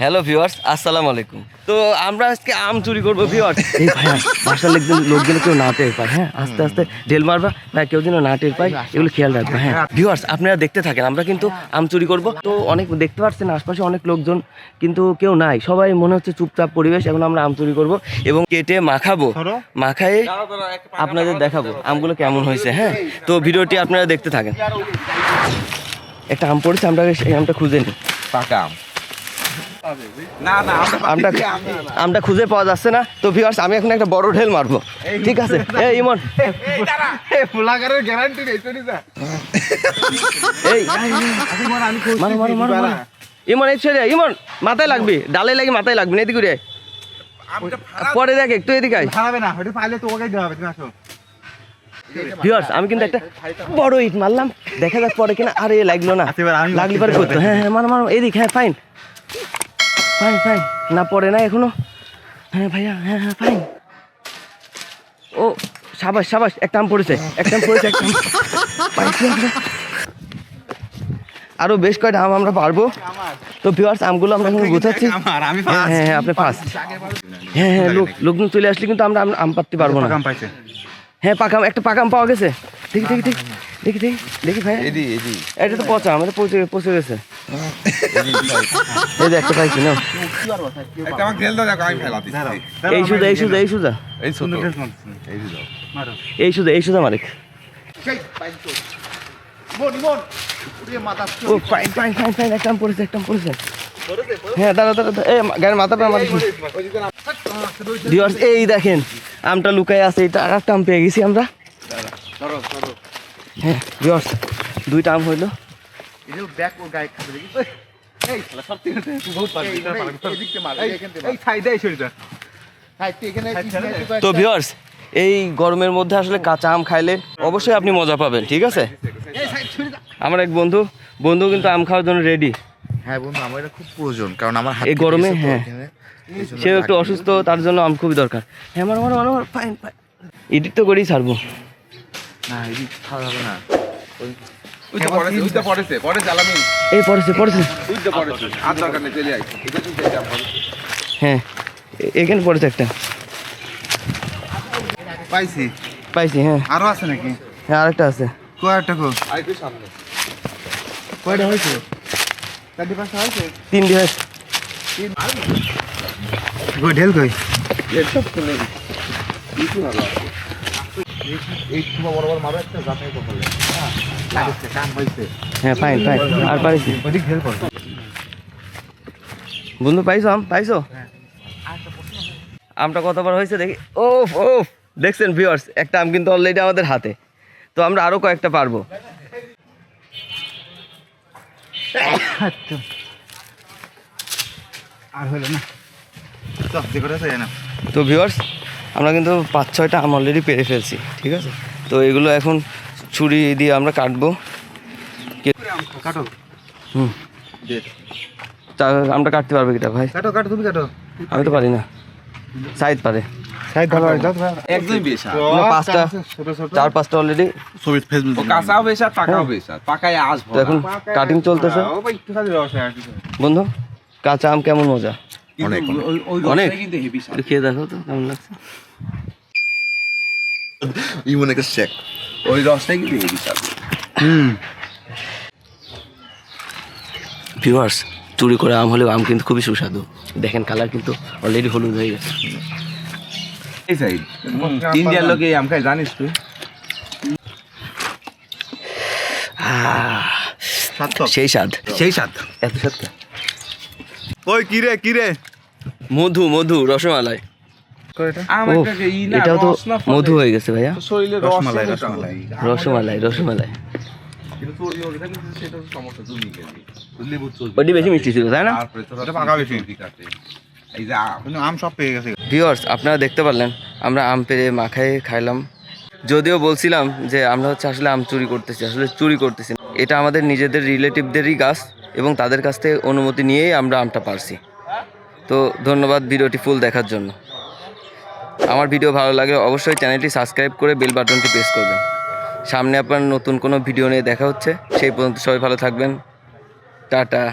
Hello viewers আসসালামু আলাইকুম। তো আমরা আজকে আম চুরি করব ভিউয়ার্স এই বাসার লোকজন লোকজন কেউ না টের পায় হ্যাঁ? আস্তে আস্তে ঢেল মারবা ভাই কেউ যেন না টের পায় এগুলো খেয়াল রাখবা হ্যাঁ? ভিউয়ার্স আপনারা দেখতে থাকেন আমরা কিন্তু আম চুরি করব। তো অনেক দেখতে পাচ্ছেন আশপাশে অনেক লোকজন কিন্তু কেউ নাই। সবাই মনে হচ্ছে চুপচাপ পরিবেশ এখন আমরা আম চুরি করব এবং কেটে মাখাবো। মাখায়ে আপনাদের দেখাবো আমগুলো কেমন হয়েছে হ্যাঁ? তো ভিডিওটি আপনারা দেখতে থাকেন। একটা আম পড়েছে আমরা এই আমটা খুঁজে নিই। পাকা আম। না না আমটা আমটা খুঁজে পাওয়া যাচ্ছে না। তো ভিউয়ার্স আমি এখন একটা বড় ঢেল মারবো। ঠিক আছে? এই ইমন। ফুলাগারের গ্যারান্টি নেই চলি যা এই। মারো মারো মারো মারো। ইমন এই ছেড়ে ইমন মাথায় লাগবি। ডালে লাগি মাথায় লাগবি না এদিকে পরে দেখ একটু এদিকে খারাপ না ওটা পাইলে তো ওকে দেওয়া হবে তুমি আসো। ভিউয়ার্স আমি কিন্তু একটা বড় ইট মারলাম। দেখা যাক পরে কিনা। আরে লাগল না। লাগলি পরে করতো হ্যাঁ হ্যাঁ মারো মারো। এদিক হ্যাঁ ফাইন ফাইন ফাইন না পড়ে না এখনও? হ্যাঁ ভাইয়া হ্যাঁ হ্যাঁ ফাইন ও সাবাস সাবাস একটা আম পড়েছে একটা আম পড়েছে একটা। আরও বেশ কয়টা আম আমরা পারব? তো ভিউয়ার্স আমগুলো আমরা এখন গোছাচ্ছি। হ্যাঁ হ্যাঁ হ্যাঁ আপনি ফার্স্ট হ্যাঁ হ্যাঁ লোক লোকজন চলে আসলে কিন্তু আমরা আম- পাততে পারব না। হ্যাঁ পাকাম একটা পাকাম পাওয়া গেছে। ঠিক ঠিক দেখি দেখি দেখি দেখি ভাই। এদি এদি। এটা তো পচা আমাদের পচে পচে গেছে। এই একটা পাইছি না একটা আমাকে ঢেল দাও দেখো আমি এই সুদা এই সুদা এই সুদা এই ছোট এই সুদা এই সুদা মালিক। ও ফাইন ফাইন ফাইন ফাইন একটা পড়েছে একটা পড়েছে। হ্যাঁ দাঁড়া দাঁড়া দাঁড়া। এই গাড়ির মাথাটা আমার ভিউয়ার্স এই দেখেন আমটা লুকায় আছে এটা আর একটা আম পেয়ে গেছি আমরা। হ্যাঁ ভিউয়ার্স দুইটা আম হইল। তো ভিউয়ার্স এই গরমের মধ্যে আসলে কাঁচা আম খাইলে অবশ্যই আপনি মজা পাবেন ঠিক আছে? আমার এক বন্ধু বন্ধু কিন্তু আম খাওয়ার জন্য রেডি হ্যাঁ বন্ধু আমার এটা খুব প্রয়োজন কারণ আমার এই গরমে, হ্যাঁ। এই সেও একটু অসুস্থ তার জন্য আম খুবই দরকার। হ্যাঁ মারো মারো মারো ফাইন ফাইন এডিট তো করেই ছাড়বো। না এই খাওয়া যাবে না। এই পড়েছে পড়েছে। চলে চলে হ্যাঁ এখানে পড়েছে একটা। পাইছি। পাইছি হ্যাঁ। আরও আছে নাকি? হ্যাঁ আরেকটা আছে। কয়টা কো একটু সামনে। কয়টা হয়েছে? চারটি পাঁচটা হয়েছে? তিন দিবস কই ঢেল কই? এই মারো একটা করলে হ্যাঁ লাগছে কাম হয়েছে হ্যাঁ ফাইন ফাইন আর পাইছি ওদিক ঢেল কর বন্ধু পাইছো আম? পাইছো? আমটা কতবার হয়েছে দেখি। ও ও দেখছেন ভিউয়ার্স একটা আম কিন্তু অলরেডি আমাদের হাতে। তো আমরা আরও কয়েকটা পারব। আর হলো না। তো ভিউয়ার্স আমরা কিন্তু পাঁচ ছয়টা আম অলরেডি পেরে ফেলছি ঠিক আছে? তো এগুলো এখন ছুরি দিয়ে আমরা কাটবো। কাটো। হুম। তা আমটা কাটতে পারবে কিটা ভাই? কাটো কাটো তুমি কাটো। আমি তো পারি না। সাইজ পারে। একদমই বেশ পাঁচটা। ছোট ছোট। চার পাঁচটা অলরেডি ছবি ফেসবুক কাঁচাও বেশ পাকাও বেশ পাকায় আসব তো এখন কাটিং চলতেছে। ও ভাই একটু খালি রস আর কিছু। বন্ধু কাঁচা আম কেমন মজা? অনেক অনেক? অনেক। কিন্তু হেভি একটু খেয়ে দেখো তো কেমন লাগছে? ইমন একটা চেক ওই রসটাই কিন্তু হেভি স্বাদ ভিউয়ার্স চুরি করে আম হলেও আম কিন্তু খুবই সুস্বাদু। দেখেন কালার কিন্তু অলরেডি হলুদ হয়ে গেছে। এই সাইড ইন্ডিয়ার লোকে আম খায় জানিস তুই? আহ, সেই স্বাদ। সেই স্বাদ। এত স্বাদ ওই কি রে কি রে? মধু মধু রসমালাই। এটাও তো। মধু হয়ে গেছে ভাইয়া। রসমালাই, রসমালাই। রসমালাই ওটি বেশি মিষ্টি ছিল তাই না? আপনারা দেখতে পারলেন আমরা আম পেরে মাখায় খাইলাম। যদিও বলছিলাম যে আমরা হচ্ছে আসলে আম চুরি করতেছি আসলে চুরি করতেছি এটা আমাদের নিজেদের রিলেটিভদেরই গাছ এবং তাদের কাছ থেকে অনুমতি নিয়েই আমরা আমটা পারছি। তো ধন্যবাদ ভিডিওটি ফুল দেখার জন্য। আমার ভিডিও ভালো লাগে অবশ্যই চ্যানেলটি সাবস্ক্রাইব করে বেল বাটনটি প্রেস করবেন। সামনে আপনার নতুন কোনো ভিডিও নিয়ে দেখা হচ্ছে, সেই পর্যন্ত সবাই ভালো থাকবেন। টাটা।